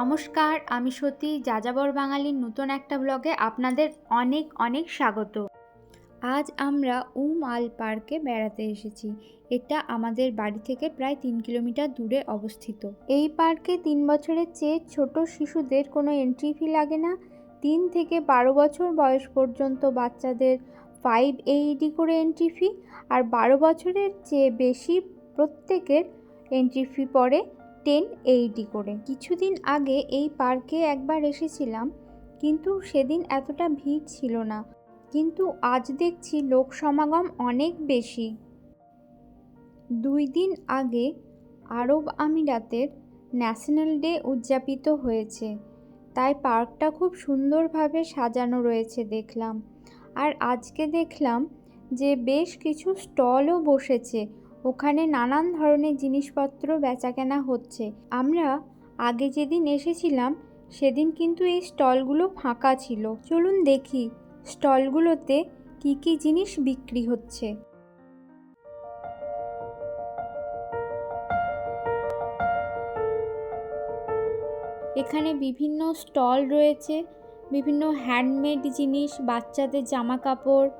নমস্কার, আমি সতী, যাযাবর বাঙালির নতুন একটা ব্লগে আপনাদের অনেক অনেক স্বাগত। আজ আমরা উম আল পার্কে বেড়াতে এসেছি। এটা আমাদের বাড়ি থেকে প্রায় তিন কিলোমিটার দূরে অবস্থিত। এই পার্কে তিন বছরের চেয়ে ছোট শিশুদের কোনো এন্ট্রি ফি লাগে না। তিন থেকে বারো বছর বয়স পর্যন্ত বাচ্চাদের ফাইভ এইডি করে এন্ট্রি ফি আর বারো বছরের চেয়ে বেশি প্রত্যেকের এন্ট্রি ফি পড়ে টেন এইটি করে। কিছুদিন আগে এই পার্কে একবার এসেছিলাম, কিন্তু সেদিন এতটা ভিড় ছিল না। কিন্তু আজ দেখছি লোক সমাগম অনেক বেশি। দুই দিন আগে আরব আমিরাতের ন্যাশনাল ডে উদযাপিত হয়েছে। তাই পার্কটা খুব সুন্দরভাবে সাজানো রয়েছে দেখলাম। আর আজকে দেখলাম যে বেশ কিছু স্টলও বসেছে। ওখানে নানান ধরনের জিনিসপত্র বেচাকেনা হচ্ছে। আমরা আগে যেদিন এসেছিলাম, সেদিন কিন্তু এই স্টলগুলো ফাঁকা ছিল। চলুন দেখি, স্টলগুলোতে কি কি জিনিস বিক্রি হচ্ছে। এখানে বিভিন্ন স্টল রয়েছে, বিভিন্ন হ্যান্ডমেড জিনিস, বাচ্চাদের জামা কাপড়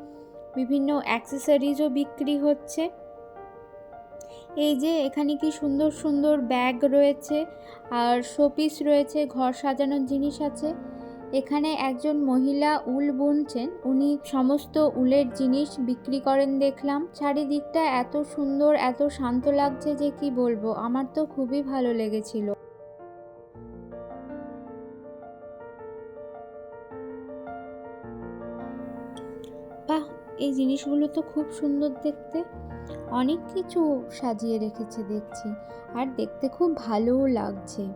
বিভিন্ন অ্যাক্সেসরিজও বিক্রি হচ্ছে। এই যে, এখানে কি সুন্দর সুন্দর ব্যাগ রয়েছে আর শোপিস রয়েছে, ঘর সাজানোর জিনিস আছে। এখানে একজন মহিলা উল বুনছেন, উনি সমস্ত উলের জিনিস বিক্রি করেন দেখলাম। চারিদিকটা এত সুন্দর, এত শান্ত লাগছে যে কি বলব, আমার তো খুবই ভালো লেগেছিল। বাহ এই জিনিসগুলো তো খুব সুন্দর দেখতে। অনেক কিছু সাজিয়ে রেখেছে দেখছি। আর দেখতে খুব ভালোও লাগছে।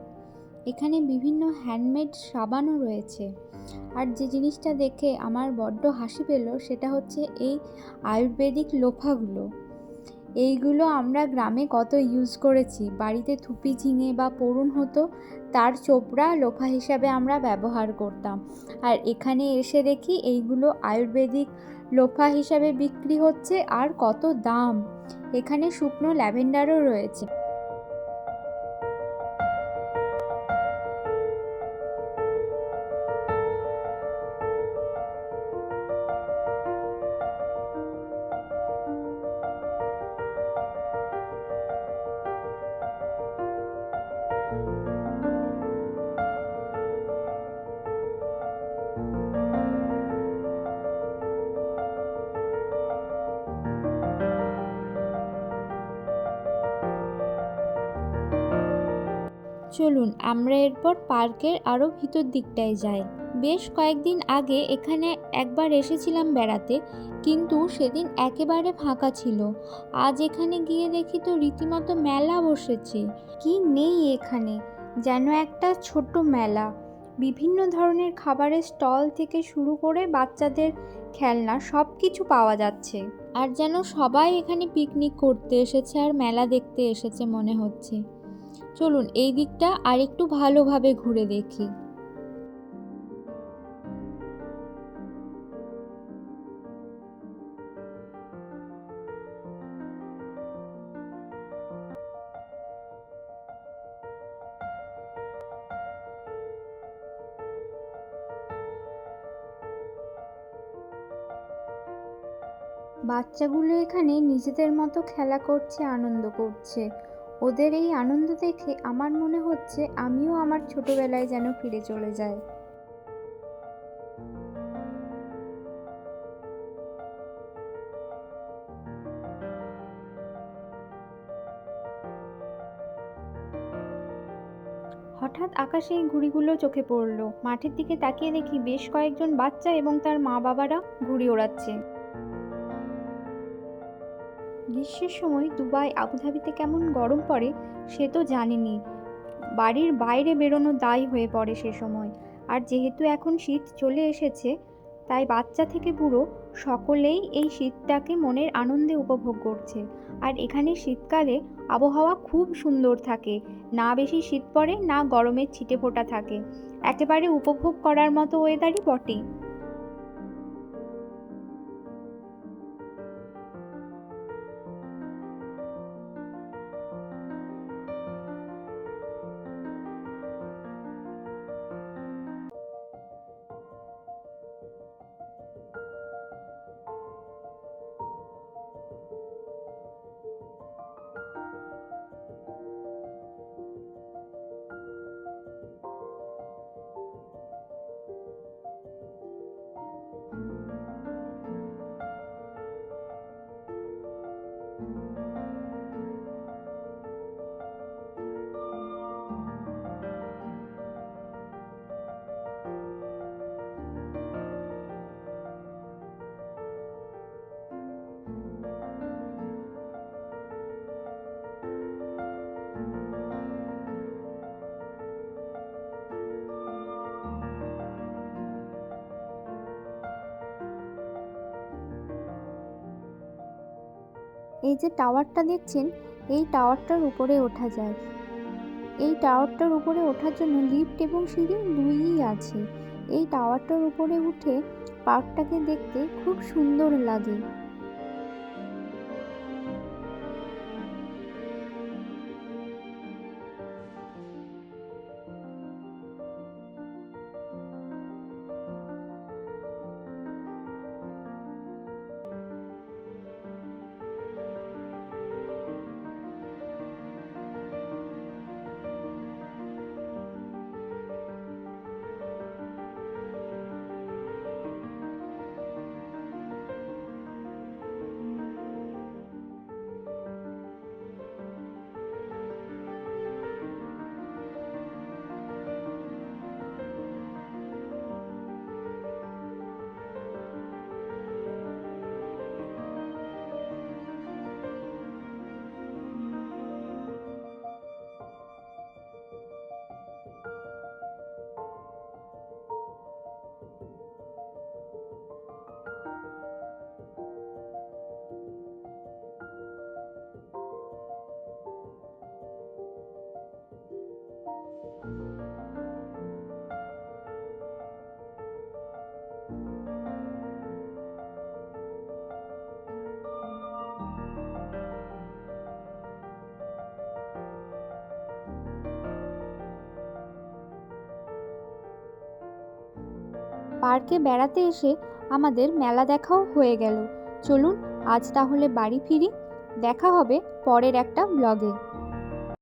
এখানে বিভিন্ন হ্যান্ডমেড সাবানও রয়েছে। আর যে জিনিসটা দেখে আমার বড্ড হাসি পেল সেটা হচ্ছে এই আয়ুর্বেদিক লোফাগুলো। এইগুলো আমরা গ্রামে কত ইউজ করেছি। বাড়িতে থুপি ঝিঙে বা পড়ুন হতো, তার চোপড়া লোফা হিসাবে আমরা ব্যবহার করতাম। আর এখানে এসে দেখি এইগুলো আয়ুর্বেদিক লোফা হিসাবে বিক্রি হচ্ছে আর কত দাম। এখানে শুকনো ল্যাভেন্ডারও রয়েছে। চলুন, আমরা এরপর পার্কের আরও ভিতর দিকটায় যাই। বেশ কয়েকদিন আগে এখানে একবার এসেছিলাম বেড়াতে, কিন্তু সেদিন একেবারে ফাঁকা ছিল। আজ এখানে গিয়ে দেখি তো রীতিমতো মেলা বসেছে। কি নেই এখানে? যেন একটা ছোট মেলা। বিভিন্ন ধরনের খাবারের স্টল থেকে শুরু করে বাচ্চাদের খেলনা সব কিছু পাওয়া যাচ্ছে। আর যেন সবাই এখানে পিকনিক করতে এসেছে আর মেলা দেখতে এসেছে মনে হচ্ছে। চলুন এই দিকটা আর একটু ভালোভাবে ঘুরে দেখি। বাচ্চাগুলো এখানে নিজেদের মতো খেলা করছে, আনন্দ করছে। ওদের এই আনন্দ দেখে আমার মনে হচ্ছে আমিও আমার ছোটবেলায় যেন ফিরে চলে যাই। হঠাৎ আকাশে এই ঘুড়িগুলো চোখে পড়ল। মাঠের দিকে তাকিয়ে দেখি বেশ কয়েকজন বাচ্চা এবং তার মা বাবারা ঘুড়ি ওড়াচ্ছে। গ্রীষ্মের সময় দুবাই, আবুধাবিতে কেমন গরম পড়ে সে তো জানেনি। বাড়ির বাইরে বেরোনো দায় হয়ে পড়ে সে সময়। আর যেহেতু এখন শীত চলে এসেছে, তাই বাচ্চা থেকে বুড়ো সকলেই এই শীতটাকে মনের আনন্দে উপভোগ করছে। আর এখানে শীতকালে আবহাওয়া খুব সুন্দর থাকে। না বেশি শীত পড়ে, না গরমের ছিটে ফোটা থাকে। একেবারে উপভোগ করার মতো ওয়েদারই বটে এই যে টাওয়ারটা দেখছেন, এই টাওয়ারটার উপরে ওঠা যায়। এই টাওয়ারটার উপরে ওঠার জন্য লিফট এবং সিঁড়ি দুইই আছে। এই টাওয়ারটার উপরে উঠে পার্কটাকে দেখতে খুব সুন্দর লাগে। পার্কে বেড়াতে এসে আমাদের মেলা দেখাও হয়ে গেল। চলুন, আজ তাহলে বাড়ি ফিরি। দেখা হবে পরের একটা ব্লগে।